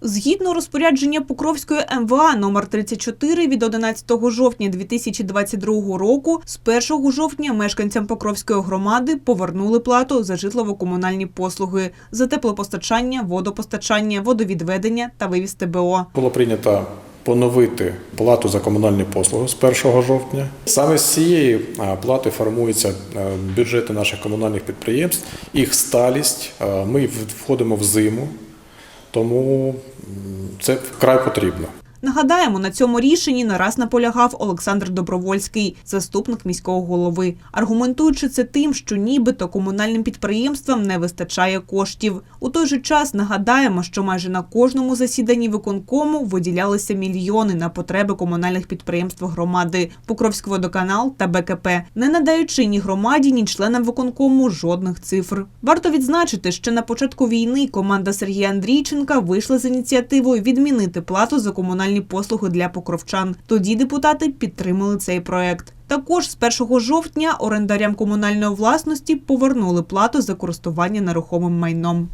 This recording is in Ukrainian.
Згідно розпорядження Покровської МВА номер 34 від 11 жовтня 2022 року, з 1 жовтня мешканцям Покровської громади повернули плату за житлово-комунальні послуги за теплопостачання, водопостачання, водовідведення та вивіз ТБО. Було прийнято поновити плату за комунальні послуги з 1 жовтня. Саме з цієї плати формуються бюджети наших комунальних підприємств, їх сталість. Ми входимо в зиму, тому це вкрай потрібно. Нагадаємо, на цьому рішенні не раз наполягав Олександр Добровольський, заступник міського голови, аргументуючи це тим, що нібито комунальним підприємствам не вистачає коштів. У той же час нагадаємо, що майже на кожному засіданні виконкому виділялися мільйони на потреби комунальних підприємств громади, Покровський водоканал та БКП, не надаючи ні громаді, ні членам виконкому жодних цифр. Варто відзначити, що на початку війни команда Сергія Андрійченка вийшла з ініціативою відмінити плату за комунальні послуги для покровчан. Тоді депутати підтримали цей проект. Також з 1 жовтня орендарям комунальної власності повернули плату за користування нерухомим майном.